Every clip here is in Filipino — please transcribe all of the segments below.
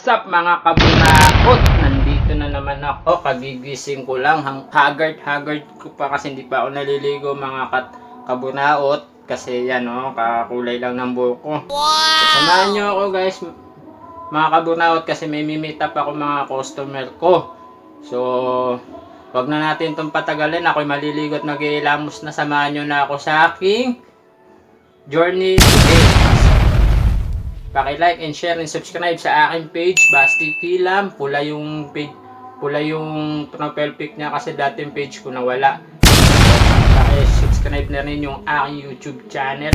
Sup mga kabunakot? Nandito na naman ako. Kagigising ko lang. Hang haggard, haggard ko pa kasi hindi pa ako naliligo mga kat kabunaot. Kasi yan o, kakulay lang ng buhok ko. So, samahan nyo ako guys mga kabunaot kasi may mimit up ako mga customer ko. So, wag na natin itong patagalin. Ako'y maliligo at mag-iilamos na. Samahan nyo na ako sa aking journey today. Paki-like and share and subscribe sa aking page, Basti Kilam. Pula yung page, pula yung profile pic niya kasi dati yung page ko nawala. Paki-subscribe na rin yung aking YouTube channel.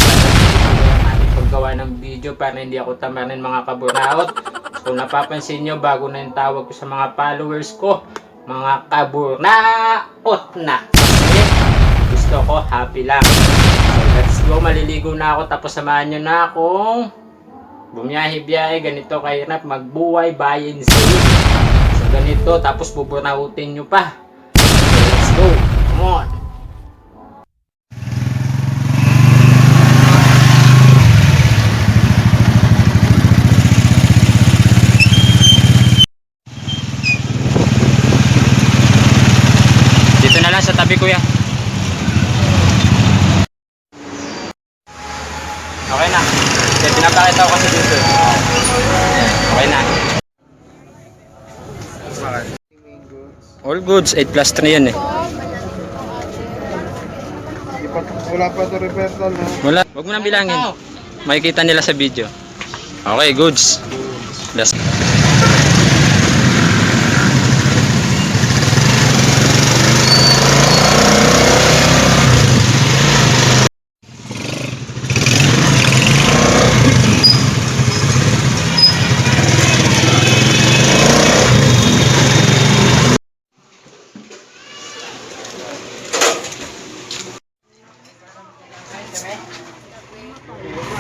Paggawa ng video para hindi ako tamarin mga kabunaot. Kung napapansin nyo, bago na yung tawag ko sa mga followers ko, mga kabunaot na. Okay? Gusto ko happy lang. So let's go, maliligo na ako tapos samahan nyo na akong bumiyahe-biyahe, ganito kahirap, magbuhay, buy and save. So ganito, tapos bubunautin nyo pa. Let's go, come on. Dito na lang sa tabi kuya. Okay na. Kasi pinapakita ko kasi dito. Okay na. All goods, 8 plus 3 yan eh. Wala pa ito reversal na. Wala. Huwag mo nang bilangin. Makikita nila sa video. Okay, goods. Last.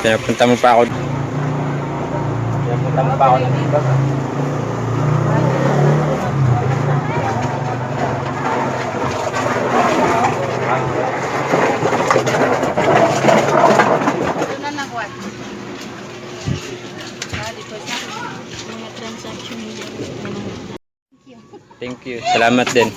Pinapunta mo pa ako. Pinapunta mo pa ako ng iba. Thank you. Salamat din.